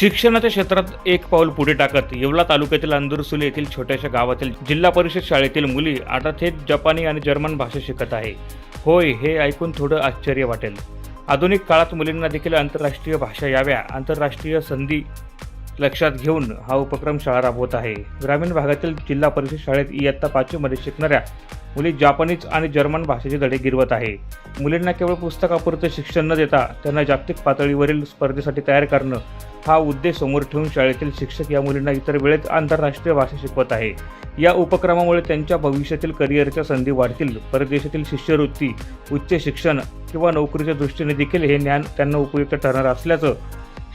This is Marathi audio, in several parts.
शिक्षणाच्या क्षेत्रात एक पाऊल पुढे टाकत येवला तालुक्यातील अंदुरसुली येथील छोट्याशा गावातील जिल्हा परिषद शाळेतील मुली आता थेट जपानी आणि जर्मन भाषा शिकत आहे. होय हे ऐकून थोडं आश्चर्य वाटेल. आधुनिक काळात मुलींना देखील आंतरराष्ट्रीय भाषा याव्या आंतरराष्ट्रीय संधी लक्षात घेऊन हा उपक्रम शाळा राबवत आहे. ग्रामीण भागातील जिल्हा परिषद शाळेत इयत्ता पाचवीमध्ये शिकणाऱ्या मुली जापानीज आणि जर्मन भाषेचे धडे गिरवत आहे. मुलींना केवळ पुस्तकापुरते शिक्षण न देता त्यांना जागतिक पातळीवरील स्पर्धेसाठी तयार करणं हा उद्देश समोर ठेवून शाळेतील शिक्षक या मुलींना इतर वेळेत आंतरराष्ट्रीय भाषा शिकवत आहे. या उपक्रमामुळे त्यांच्या भविष्यातील करिअरच्या संधी वाढतील. परदेशातील शिष्यवृत्ती उच्च शिक्षण किंवा नोकरीच्या दृष्टीने देखील हे ज्ञान त्यांना उपयुक्त ठरणार असल्याचं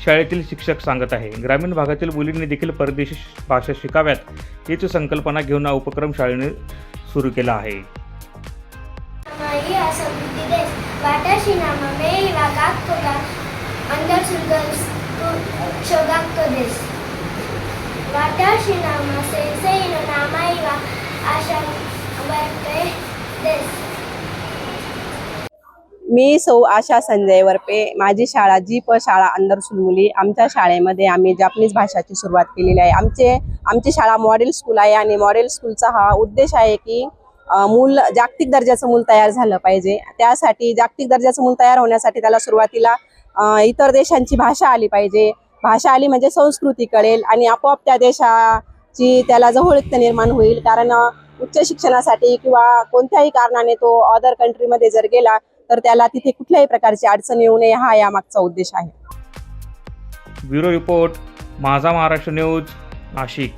शाळेतील शिक्षक सांगत आहे. ग्रामीण भागातील मुलींनी देखील परदेशी भाषा शिकाव्यात हीच संकल्पना घेऊन हा उपक्रम शाळेने सुरू केला आहे. Maria Sabuti Watashi nama sensei no namai wa Asha मी सौ आशा संजय वरपे. माझी शाळा जी प शाळा अंदर मुली आमच्या शाळेमध्ये आम्ही जापनीज भाषाची सुरुवात केलेली आहे. आमचे आमची शाळा मॉडेल स्कूल आहे आणि मॉडेल स्कूलचा हा उद्देश आहे की मूल जागतिक दर्जाचं मूल तयार झालं पाहिजे. त्यासाठी जागतिक दर्जाचं मूल तयार होण्यासाठी त्याला सुरुवातीला इतर देशांची भाषा आली पाहिजे. भाषा आली म्हणजे संस्कृती कळेल आणि आपोआप त्या देशाची त्याला जवळीकता निर्माण होईल. कारण उच्च शिक्षणासाठी किंवा कोणत्याही कारणाने तो अदर कंट्रीमध्ये जर गेला तर त्याला तिथे कुठल्याही प्रकारची अडचण येऊ नये हा यामागचा उद्देश आहे. ब्युरो रिपोर्ट माझा महाराष्ट्र न्यूज नाशिक.